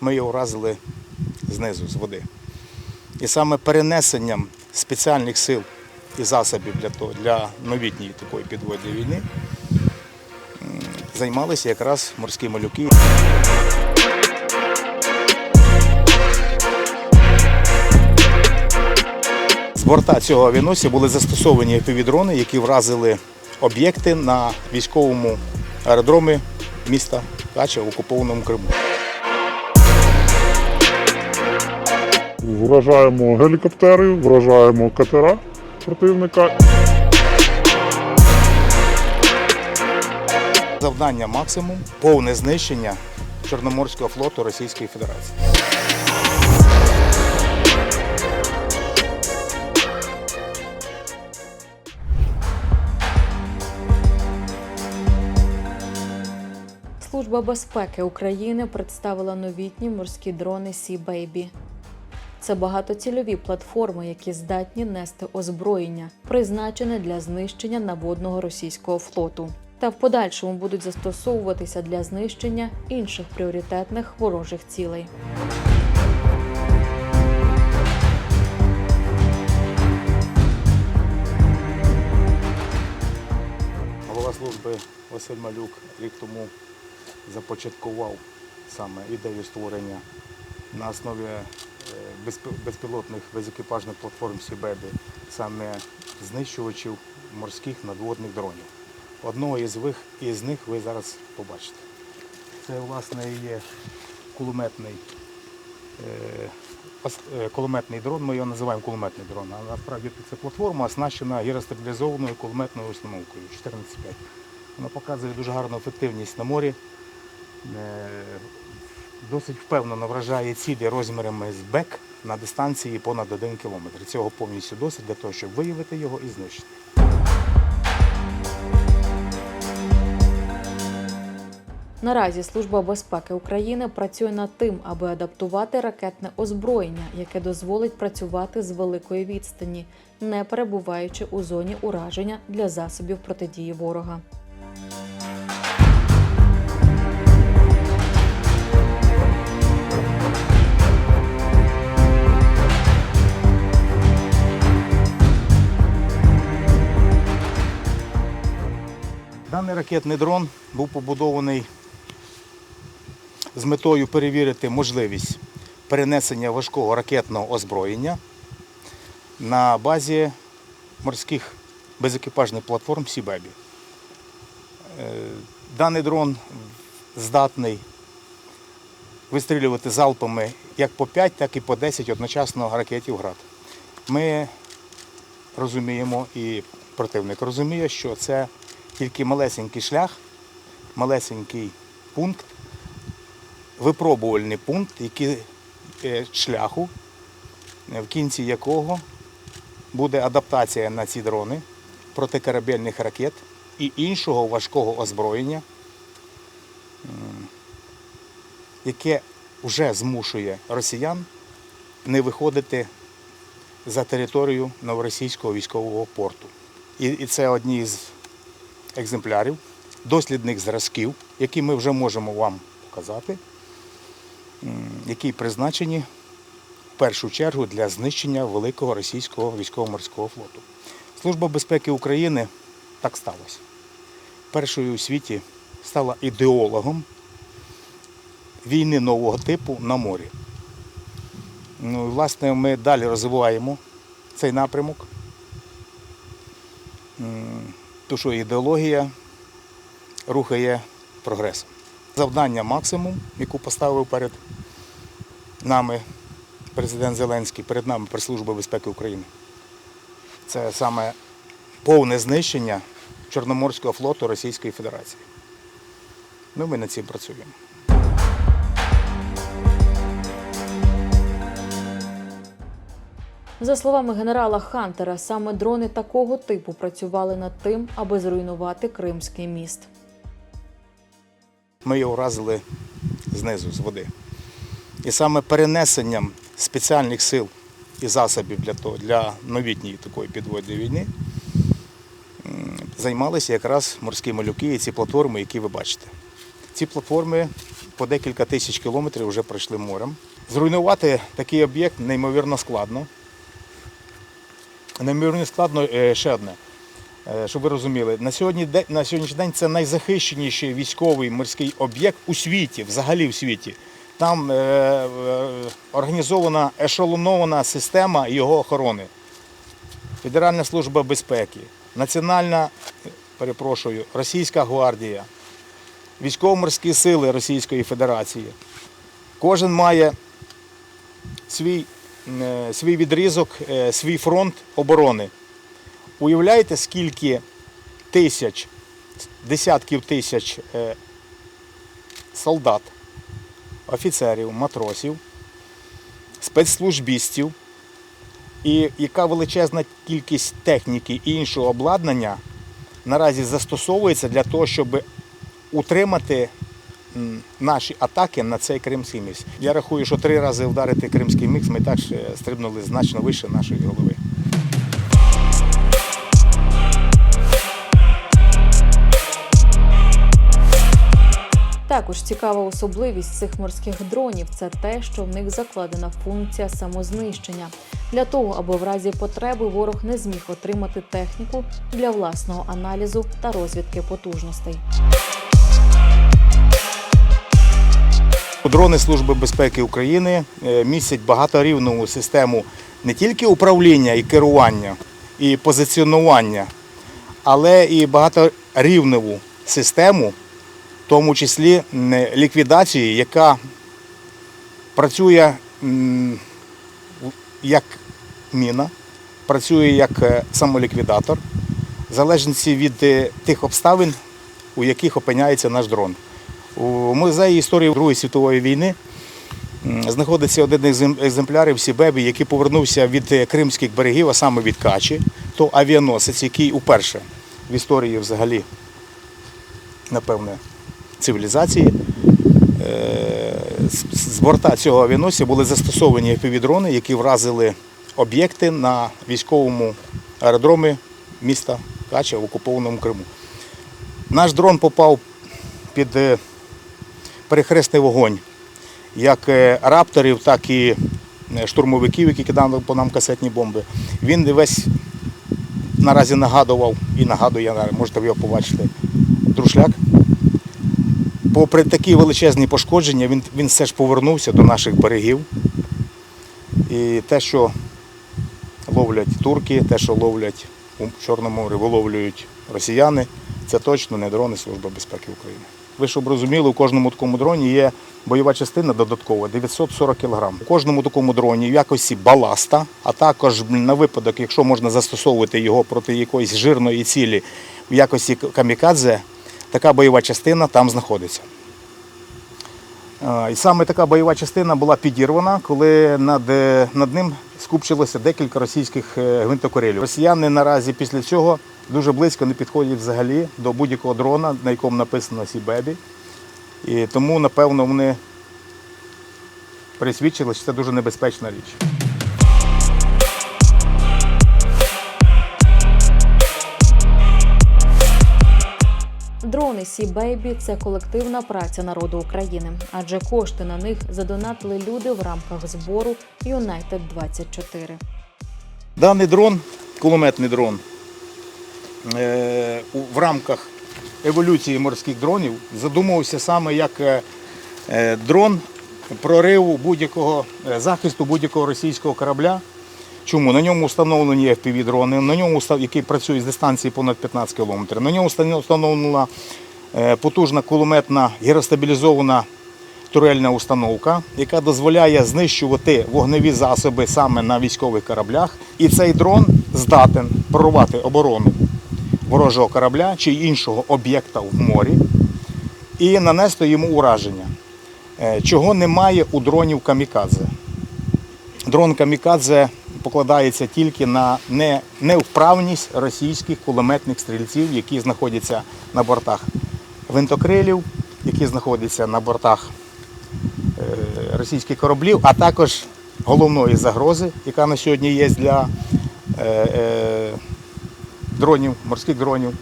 Ми його вразили знизу, з води. І саме перенесенням спеціальних сил і засобів для, того, для новітньої такої підводної війни займалися якраз морські малюки. З борта цього авіаносця були застосовані FPV-дрони, які вразили об'єкти на військовому аеродромі міста Кача в окупованому Криму. Вражаємо гелікоптери, вражаємо катера противника. Завдання максимум повне знищення Чорноморського флоту Російської Федерації. Служба безпеки України представила новітні морські дрони Sea Baby. Це багатоцільові платформи, які здатні нести озброєння, призначене для знищення наводного російського флоту, та в подальшому будуть застосовуватися для знищення інших пріоритетних ворожих цілей. Голова служби Василь Малюк рік тому започаткував саме ідею створення на основі безпілотних безекіпажних платформ Сібеби саме знищувачів морських надводних дронів. Одного із них ви зараз побачите. Це власне є кулеметний, е, е, кулеметний дрон, ми його називаємо кулеметний дрон, а насправді це платформа оснащена гіростабілізованою кулеметною установкою 14.5. Вона показує дуже гарну ефективність на морі. Е, Досить впевнено вражає цілі розмірами з бек на дистанції понад 1 кілометр. Цього повністю досить для того, щоб виявити його і знищити. Наразі Служба безпеки України працює над тим, аби адаптувати ракетне озброєння, яке дозволить працювати з великої відстані, не перебуваючи у зоні ураження для засобів протидії ворога. Даний ракетний дрон був побудований з метою перевірити можливість перенесення важкого ракетного озброєння на базі морських безекіпажних платформ Сібебі. Е, Даний дрон здатний вистрілювати залпами як по 5, так і по 10 одночасно ракетів град. Ми розуміємо і противник розуміє, що це тільки малесенький шлях, малесенький пункт, випробувальний пункт, який, е, шляху, в кінці якого буде адаптація на ці дрони протикорабельних ракет і іншого важкого озброєння, яке вже змушує росіян не виходити за територію новоросійського військового порту. І це одні з екземплярів, дослідних зразків, які ми вже можемо вам показати, які призначені в першу чергу для знищення великого російського військово-морського флоту. Служба безпеки України так сталося. Першою у світі стала ідеологом війни нового типу на морі. Ну, власне, ми далі розвиваємо цей напрямок. Тому що ідеологія рухає прогрес. Завдання максимум, яку поставив перед нами президент Зеленський, перед нами Прес-служба безпеки України. Це саме повне знищення Чорноморського флоту Російської Федерації. Ну, ми над цим працюємо. За словами генерала Хантера, саме дрони такого типу працювали над тим, аби зруйнувати Кримський міст. Ми його вразили знизу, з води. І саме перенесенням спеціальних сил і засобів для, того, для новітньої такої підводної війни займалися якраз морські малюки і ці платформи, які ви бачите. Ці платформи по декілька тисяч кілометрів вже пройшли морем. Зруйнувати такий об'єкт неймовірно складно. Неймовірно складно е, ще одне. Е, Щоб ви розуміли, на сьогодні на сьогоднішній день це найзахищеніший військовий морський об'єкт у світі, взагалі в світі. Там е, організована ешелонована система його охорони. Федеральна служба безпеки, Національна, перепрошую, Російська гвардія, військово-морські сили Російської Федерації. Кожен має свій, свій відрізок, е, свій фронт оборони. Уявляєте, скільки тисяч, десятків тисяч е, солдат, офіцерів, матросів, спецслужбістів і яка величезна кількість техніки і іншого обладнання наразі застосовується для того, щоб утримати наші атаки на цей кримський міст. Я рахую, що три рази вдарити кримський міст, ми так ще стрибнули значно вище нашої голови. Також цікава особливість цих морських дронів це те, що в них закладена функція самознищення для того, аби в разі потреби ворог не зміг отримати техніку для власного аналізу та розвідки потужностей. Дрони Служби безпеки України е, містять багаторівну систему не тільки управління і керування і позиціонування, але і багаторівневу систему, в тому числі ліквідації, яка працює як міна, працює як е, самоліквідатор, в залежності від е, тих обставин, у яких опиняється наш дрон. У музеї історії Другої світової війни знаходиться один із екземплярів Сібебі, який повернувся від е, кримських берегів, а саме від Качі, то авіаносець, який уперше в історії взагалі, напевне, цивілізації. е, з- борта цього авіаносця були застосовані FPV-дрони, які вразили об'єкти на військовому аеродромі міста Кача в окупованому Криму. Наш дрон попав під е, перехресний вогонь як е, рапторів, так і е, штурмовиків, які кидали по нам касетні бомби. Він весь наразі нагадував і нагадує, можете його побачити, друшляк. Попри такі величезні пошкодження, він, він все ж повернувся до наших берегів. І те, що ловлять турки, те, що ловлять у Чорному морі, виловлюють росіяни, це точно не дрони Служби безпеки України. Ви щоб розуміли, у кожному такому дроні є бойова частина додаткова 940 кг. У кожному такому дроні в якості баласта, а також на випадок, якщо можна застосовувати його проти якоїсь жирної цілі в якості камікадзе, така бойова частина там знаходиться. І саме така бойова частина була підірвана, коли над, е, над ним скупчилося декілька російських е, гвинтокорелів. Росіяни наразі після цього дуже близько не підходять взагалі до будь-якого дрона, на якому написано Сібебі. І тому, напевно, вони присвідчили, що це дуже небезпечна річ. Дрони Сі Бейбі це колективна праця народу України, адже кошти на них задонатили люди в рамках збору United 24 Даний дрон, кулеметний дрон, е, в рамках еволюції морських дронів задумувався саме як е, е, дрон прориву будь-якого захисту будь-якого російського корабля. Чому? На ньому встановлені FPV-дрони, на ньому який працює з дистанції понад 15 км. На ньому встановлена е, потужна кулеметна гіростабілізована турельна установка, яка дозволяє знищувати вогневі засоби саме на військових кораблях. І цей дрон здатен прорвати оборону ворожого корабля чи іншого об'єкта в морі і нанести йому ураження, Е, чого немає у дронів камікадзе. Дрон камікадзе покладається тільки на не- невправність російських кулеметних стрільців, які знаходяться на бортах гвинтокрилів, які знаходяться на бортах е, російських кораблів, а також головної загрози, яка на сьогодні є для е, е, дронів, морських дронів.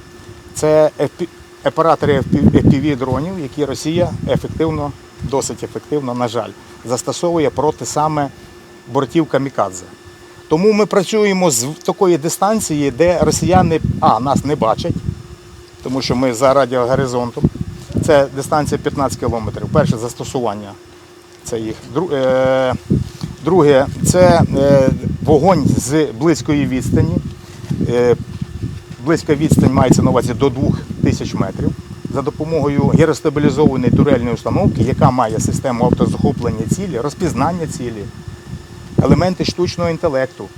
Це оператори FPV дронів, які Росія ефективно досить ефективно, на жаль, застосовує проти саме бортів камікадзе. Тому ми працюємо з такої дистанції, де росіяни а, нас не бачать, тому що ми за радіогоризонтом. Це дистанція 15 кілометрів. Перше застосування це їх. Е, Друге, це е, вогонь з близької відстані. Е, Близька відстань мається на увазі до 2000 метрів. За допомогою гіростабілізованої турельної установки, яка має систему автозахоплення цілі, розпізнання цілі, елементи штучного інтелекту,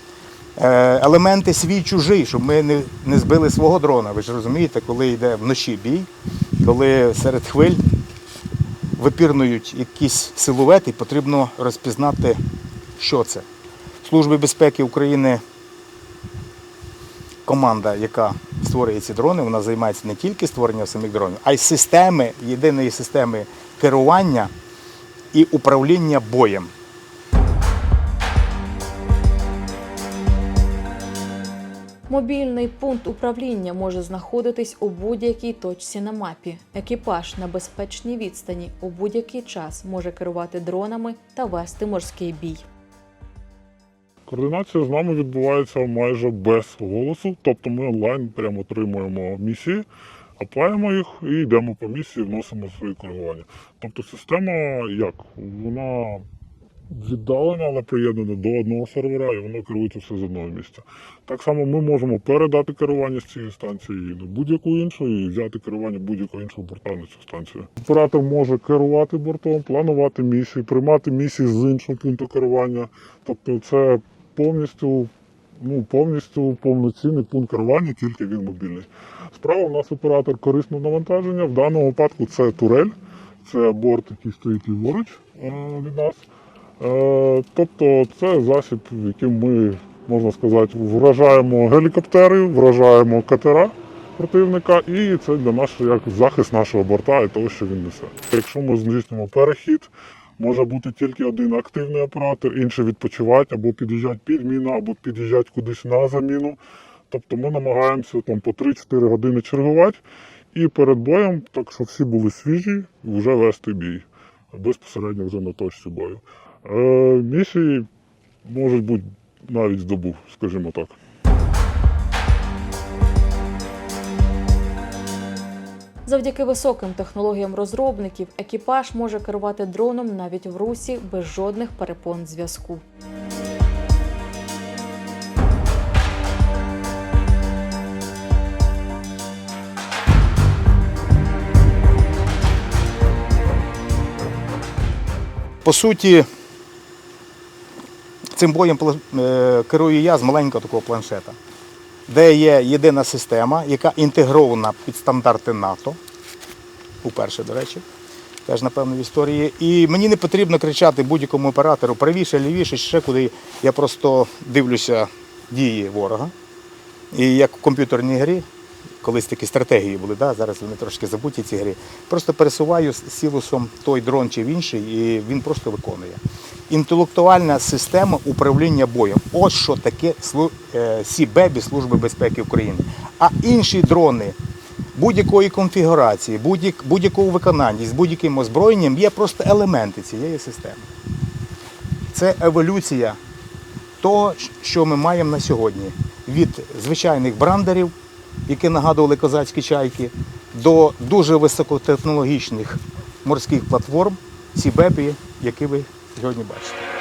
е, елементи свій чужий, щоб ми не, збили свого дрона. Ви ж розумієте, коли йде вночі бій, коли серед хвиль випірнують якісь силуети, потрібно розпізнати, що це. Служби безпеки України команда, яка створює ці дрони, вона займається не тільки створенням самих дронів, а й системи, єдиної системи керування і управління боєм. Мобільний пункт управління може знаходитись у будь-якій точці на мапі. Екіпаж на безпечній відстані у будь-який час може керувати дронами та вести морський бій. Координація з нами відбувається майже без голосу, тобто ми онлайн прямо отримуємо місії, аплаємо їх і йдемо по місії, вносимо свої коригування. Тобто система як? Вона віддалена, але приєднана до одного сервера, і воно керується все з одного місця. Так само ми можемо передати керування з цієї станції на будь-яку іншу і взяти керування будь-якого іншого борта на цю станцію. Оператор може керувати бортом, планувати місії, приймати місії з іншого пункту керування. Тобто це повністю, ну, повністю повноцінний пункт керування, тільки він мобільний. Справа у нас оператор корисного навантаження. В даному випадку це турель, це борт, який стоїть ліворуч е, від нас. Е, Тобто це засіб, яким ми, можна сказати, вражаємо гелікоптери, вражаємо катера противника, і це для нас як захист нашого борта і того, що він несе. Якщо ми здійснюємо перехід, може бути тільки один активний оператор, інший відпочивати або під'їжджати під міну, або під'їжджати кудись на заміну. Тобто ми намагаємося там по 3-4 години чергувати і перед боєм, так щоб всі були свіжі, вже вести бій безпосередньо вже на точці бою. Е, місії можуть бути навіть з добу, скажімо так. Завдяки високим технологіям розробників екіпаж може керувати дроном навіть в русі без жодних перепон зв'язку. По суті, цим боєм е, керую я з маленького такого планшета, де є єдина система, яка інтегрована під стандарти НАТО. Уперше, до речі, теж напевно в історії. І мені не потрібно кричати будь-якому оператору правіше, лівіше, ще куди. Я просто дивлюся дії ворога. І як в комп'ютерній грі, колись такі стратегії були, да? зараз вони трошки забуті ці грі. Просто пересуваю з сілусом той дрон чи в інший, і він просто виконує. Інтелектуальна система управління боєм. Ось що таке е, СІБЕБі Служби безпеки України. А інші дрони будь-якої конфігурації, будь-якого виконання з будь-яким озброєнням є просто елементи цієї системи. Це еволюція того, що ми маємо на сьогодні. Від звичайних брандерів, які нагадували козацькі чайки, до дуже високотехнологічних морських платформ Сібепі, які ви сьогодні бачите.